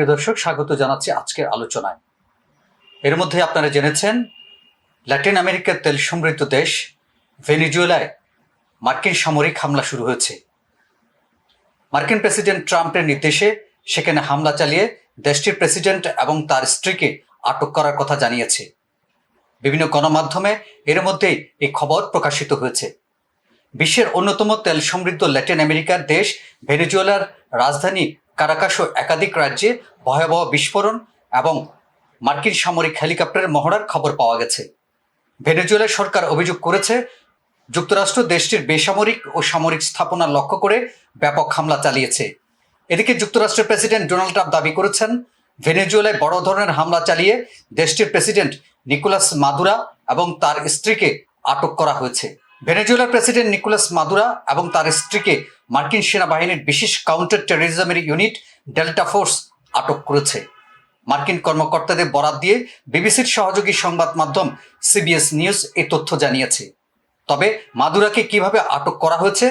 প্রিয় দর্শক, স্বাগত জানাচ্ছি আজকের আলোচনায়। এর মধ্যে আপনারা জেনেছেন, ল্যাটিন আমেরিকার তেল সমৃদ্ধ দেশ, ভেনিজুয়েলায় মার্কিন সামরিক হামলা শুরু হয়েছে। মার্কিন প্রেসিডেন্ট ট্রাম্পের নির্দেশে সেখানে হামলা চালিয়ে দেশটির প্রেসিডেন্ট এবং তার স্ত্রীকে আটক করার কথা জানিয়েছে। বিভিন্ন গণমাধ্যমে এর মধ্যেই এই খবর প্রকাশিত হয়েছে। বিশ্বের অন্যতম তেল সমৃদ্ধ ল্যাটিন আমেরিকার দেশ, ভেনেজুয়েলার রাজধানী কারাকাসো একাধিক রাজ্যে ভয়াবহ বিস্ফোরণ এবং মার্কিন সামরিক হেলিকপ্টারের মহড়ার খবর পাওয়া গেছে। ভেনেজুয়েলার সরকার অভিযোগ করেছে, যুক্তরাষ্ট্র দেশটির বেসামরিক ও সামরিক স্থাপনা লক্ষ্য করে ব্যাপক হামলা চালিয়েছে। এদিকে যুক্তরাষ্ট্রের প্রেসিডেন্ট ডোনাল্ড ট্রাম্প দাবি করেছেন, ভেনেজুয়েলায় বড় ধরনের হামলা চালিয়ে দেশটির প্রেসিডেন্ট নিকোলাস মাদুরা এবং তার স্ত্রীকে আটক করা হয়েছে। ভেনেজুয়েলার প্রেসিডেন্ট নিকোলাস মাদুরা এবং তার স্ত্রীকে মার্কিন সেনাবাহিনীর বিশেষ কাউন্টার টেরোরিজমের ইউনিট ডেল্টা ফোর্স আটক করেছে। মার্কিন কর্মকর্তাদের বরাত দিয়ে বিবিসির সহযোগী সংবাদ মাধ্যম সিবিএস নিউজ এ তথ্য জানিয়েছে। তবে মাদুরাকে কীভাবে আটক করা হয়েছে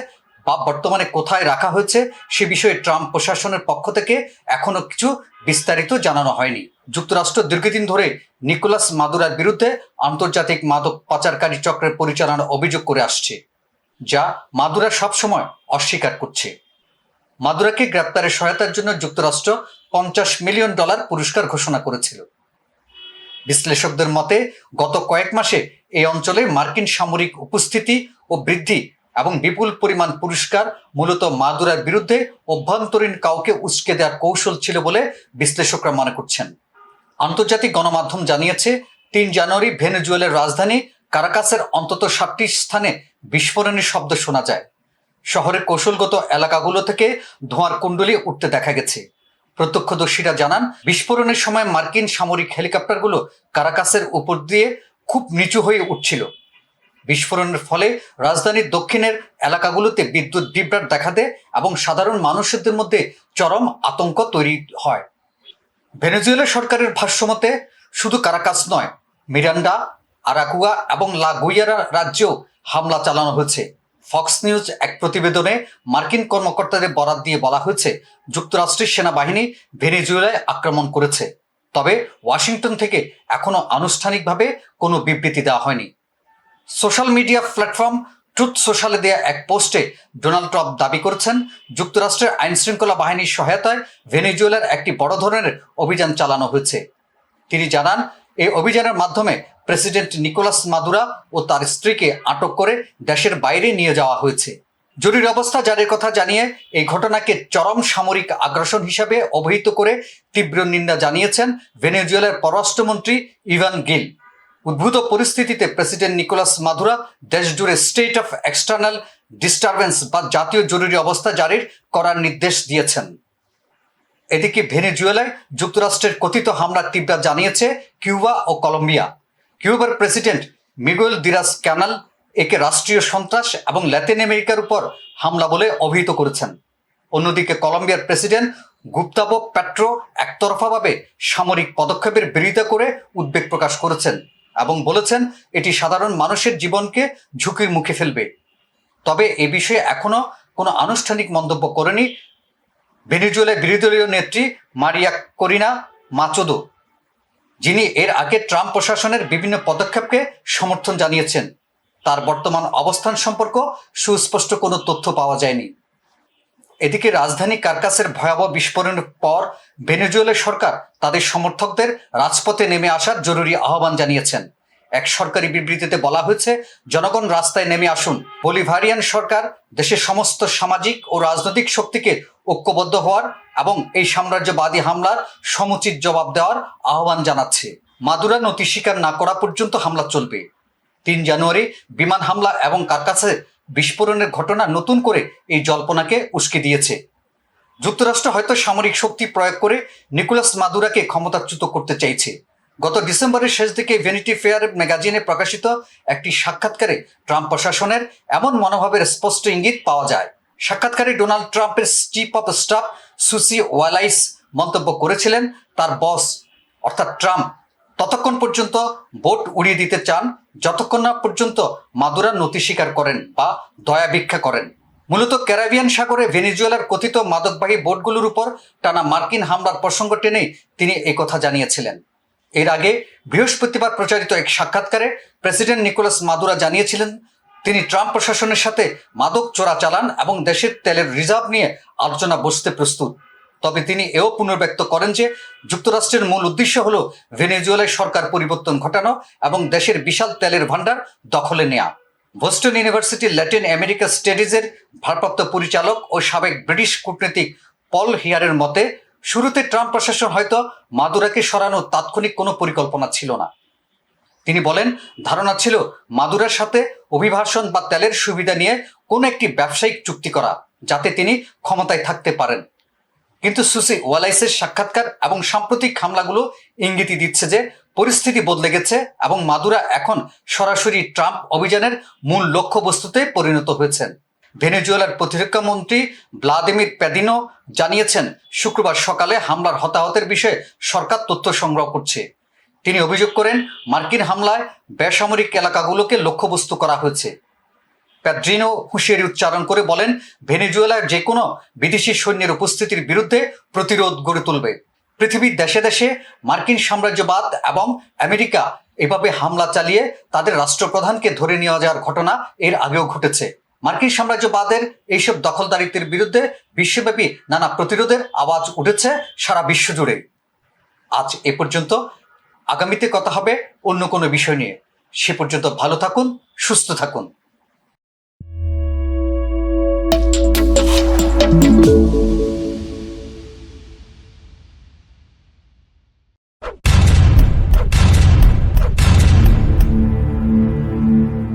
বর্তমানে কোথায় রাখা হয়েছে সে বিষয়ে ট্রাম্প প্রশাসনের পক্ষ থেকে এখনও কিছু বিস্তারিত জানানো হয়নি। যুক্তরাষ্ট্র দীর্ঘদিন ধরে নিকোলাস মাদুরার বিরুদ্ধে আন্তর্জাতিক মাদক পাচারকারী চক্রের পরিচালনার অভিযোগ করে আসছে, যা মাদুরা সবসময় অস্বীকার করছে। মাদুরাকে গ্রেপ্তারে সহায়তার জন্য যুক্তরাষ্ট্র পঞ্চাশ মিলিয়ন ডলার পুরস্কার ঘোষণা করেছিল। বিশ্লেষকদের মতে, গত কয়েক মাসে এই অঞ্চলে মার্কিন সামরিক উপস্থিতি ও বৃদ্ধি এবং বিপুল পরিমাণ পুরস্কার মূলত মাদুরার বিরুদ্ধে অভ্যন্তরীণ কাউকে উস্কে দেওয়ার কৌশল ছিল বলে বিশ্লেষকরা মনে করছেন। আন্তর্জাতিক গণমাধ্যম জানিয়েছে, তিন জানুয়ারি ভেনেজুয়েলের রাজধানী কারাকাসের অন্তত সাতটি স্থানে বিস্ফোরণের শব্দ শোনা যায়। শহরের কৌশলগত এলাকাগুলো থেকে ধোঁয়ার কুণ্ডলি উঠতে দেখা গেছে। প্রত্যক্ষদর্শীরা জানান, বিস্ফোরণের সময় মার্কিন সামরিক হেলিকপ্টারগুলো কারাকাসের উপর দিয়ে খুব নিচু হয়ে উঠছিল। বিস্ফোরণের ফলে রাজধানীর দক্ষিণের এলাকাগুলোতে বিদ্যুৎ বিভ্রাট দেখা দেয় এবং সাধারণ মানুষদের মধ্যে চরম আতঙ্ক তৈরি হয়। ভেনেজুয়েলা সরকারের ভাষ্যমতে, শুধু কারাকাস নয়, মিরান্ডা, আরাকুয়া এবং লাগুইয়ারা রাজ্যেও হামলা চালানো হয়েছে। ফক্স নিউজ এক প্রতিবেদনে মার্কিন কর্মকর্তাদের বরাত দিয়ে বলা হয়েছে, যুক্তরাষ্ট্রের সেনাবাহিনী ভেনেজুয়েলায় আক্রমণ করেছে। তবে ওয়াশিংটন থেকে এখনও আনুষ্ঠানিকভাবে কোনো বিবৃতি দেওয়া হয়নি। সোশ্যাল মিডিয়া প্ল্যাটফর্ম ট্রুথ সোশ্যালে দেয়া এক পোস্টে ডোনাল্ড ট্রাম্প দাবি করেছেন যুক্তরাষ্ট্রের আইন শৃঙ্খলা বাহিনীর সহায়তায় ভেনেজুয়েলার একটি বড় ধরনের অভিযান চালানো হয়েছে। তিনি জানান এই অভিযানের মাধ্যমে প্রেসিডেন্ট নিকোলাস মাদুরা ও তার স্ত্রীকে আটক করে দেশের বাইরে নিয়ে যাওয়া হয়েছে। জরুরি অবস্থা জারির কথা জানিয়ে এই ঘটনাকে চরম সামরিক আগ্রাসন হিসাবে অবহিত করে তীব্র নিন্দা জানিয়েছেন ভেনেজুয়েলার পররাষ্ট্রমন্ত্রী ইভান গিল। উদ্ভূত পরিস্থিতিতে প্রেসিডেন্ট নিকোলাস মাদুরা দেশ জুড়ে স্টেট অফ এক্সটার্নাল ডিস্টারবেন্স বা জাতীয় জরুরি অবস্থা জারির করার নির্দেশ দিয়েছেন। এদিকে ভেনেজুয়েলায় যুক্তরাষ্ট্রের কথিত হামলার তীব্র জানিয়েছে কিউবা ও কলম্বিয়া। কিউবার প্রেসিডেন্ট মিগুয়েল দিরাস ক্যানাল একে রাষ্ট্রীয় সন্ত্রাস এবং ল্যাতিন আমেরিকার উপর হামলা বলে অভিহিত করেছেন। অন্যদিকে কলম্বিয়ার প্রেসিডেন্ট গুপ্তাবো প্যাট্রো একতরফাভাবে সামরিক পদক্ষেপের বিরোধিতা করে উদ্বেগ প্রকাশ করেছেন। এবং বলেছেন, এটি সাধারণ মানুষের জীবনকে ঝুঁকির মুখে ফেলবে। তবে এ বিষয়ে এখনও কোনো আনুষ্ঠানিক মন্তব্য করেনি ভেনেজুয়েলার বিরোধী দলীয় নেত্রী মারিয়া করিনা মাচোদো, যিনি এর আগে ট্রাম্প প্রশাসনের বিভিন্ন পদক্ষেপকে সমর্থন জানিয়েছেন। তার বর্তমান অবস্থান সম্পর্ক সুস্পষ্ট কোনো তথ্য পাওয়া যায়নি। এদিকে রাজধানী কার্কাসের ভয়াবহ বিস্ফোরণের পর ভেনেজুয়েলার সরকার তাদের সমর্থকদের রাজপথে নেমে আসার জরুরি আহ্বান জানিয়েছেন। এক সরকারি বিবৃতিতে বলা হয়েছে, জনগণ রাস্তায় নেমে আসুন। বলিভারিয়ান সরকার দেশের সমস্ত সামাজিক ও রাজনৈতিক শক্তিকে ঐক্যবদ্ধ হওয়ার এবং এই সাম্রাজ্যবাদী হামলার সমুচিত জবাব দেওয়ার আহ্বান জানাচ্ছে। মাদুরা নথি স্বীকার না করা পর্যন্ত হামলা চলবে। তিন জানুয়ারি বিমান হামলা এবং কারকাসে বিস্ফোরণের ঘটনা নতুন করে এই জল্পনাকে উস্কে দিয়েছে। যুক্তরাষ্ট্র হয়তো সামরিক শক্তি প্রয়োগ করে নিকোলাস মাদুরাকে ক্ষমতাচ্যুত করতে চাইছে। গত ডিসেম্বরের শেষ দিকে ভেনিটি ফেয়ার ম্যাগাজিনে প্রকাশিত একটি সাক্ষাৎকারে ট্রাম্প প্রশাসনের এমন মনোভাবের স্পষ্ট ইঙ্গিত পাওয়া যায়। সাক্ষাৎকারে ডোনাল্ড ট্রাম্পের chief of staff Susie Wiles মন্তব্য করেছিলেন, তার বস, অর্থাৎ ট্রাম্প ততক্ষণ পর্যন্ত ভোট উড়িয়ে দিতে চান, যতক্ষণ না পর্যন্ত মাদুরা নথি স্বীকার করেন বা দয়া ভিক্ষা করেন। মূলত ক্যারাবিয়ান সাগরে ভেনিজুয়েলার কথিত মাদকবাহী বোটগুলোর উপর টানা মার্কিন হামলার প্রসঙ্গ টেনে তিনি কথা জানিয়েছিলেন। এর আগে বৃহস্পতিবার প্রচারিত এক সাক্ষাৎকারে প্রেসিডেন্ট নিকোলাস মাদুরা জানিয়েছিলেন, তিনি ট্রাম্প প্রশাসনের সাথে মাদক চোরাচালান এবং দেশের তেলের রিজার্ভ নিয়ে আলোচনা বসতে প্রস্তুত। তবে তিনি এও পুনর্ব্যক্ত করেন যে যুক্তরাষ্ট্রের মূল উদ্দেশ্য হল ভেনেজুয়েলায় সরকার পরিবর্তন ঘটানো এবং দেশের বিশাল তেলের ভাণ্ডার দখলে নেওয়া বোস্টন ইউনিভার্সিটি ল্যাটিন আমেরিকা স্টাডিজের ভারপ্রাপ্ত পরিচালক ও সাবেক ব্রিটিশ কূটনীতিক পল হিয়ারের মতে, শুরুতে ট্রাম্প প্রশাসন হয়তো মাদুরাকে সরানোর তাৎক্ষণিক কোনো পরিকল্পনা ছিল না। তিনি বলেন, ধারণা ছিল মাদুরার সাথে অভিভাষণ বা তেলের সুবিধা নিয়ে কোনো একটি ব্যবসায়িক চুক্তি করা, যাতে তিনি ক্ষমতায় থাকতে পারেন। কিন্তু সুসি ওয়ালাইসের সাক্ষাৎকার এবং সাম্প্রতিক হামলাগুলো ইঙ্গিতই দিচ্ছে যে পরিস্থিতি বদলে গেছে এবং মাদুরা এখন সরাসরি ট্রাম্প অভিযানের মূল লক্ষ্যবস্তুতে পরিণত হয়েছেন। ভেনেজুয়েলার প্রতিরক্ষা মন্ত্রী ভ্লাদিমির প্যাদিনো জানিয়েছেন, শুক্রবার সকালে হামলার হতাহতের বিষয়ে সরকার তথ্য সংগ্রহ করছে। তিনি অভিযোগ করেন, মার্কিন হামলায় বেসামরিক এলাকাগুলোকে লক্ষ্যবস্তু করা হয়েছে। প্যাড্রিনো হুঁশিয়ারি উচ্চারণ করে বলেন, ভেনেজুয়েলার যে কোনো বিদেশি সৈন্যের উপস্থিতির বিরুদ্ধে প্রতিরোধ গড়ে তুলবে। পৃথিবীর দেশে দেশে মার্কিন সাম্রাজ্যবাদ এবং আমেরিকা এভাবে হামলা চালিয়ে তাদের রাষ্ট্রপ্রধানকে ধরে নেওয়া যাওয়ার ঘটনা এর আগেও ঘটেছে। মার্কিন সাম্রাজ্যবাদের এইসব দখলদারিত্বের বিরুদ্ধে বিশ্বব্যাপী নানা প্রতিরোধের আওয়াজ উঠেছে সারা বিশ্ব জুড়ে আজ এ পর্যন্ত আগামীতে কথা হবে অন্য কোনো বিষয় নিয়ে। সে পর্যন্ত ভালো থাকুন, সুস্থ থাকুন।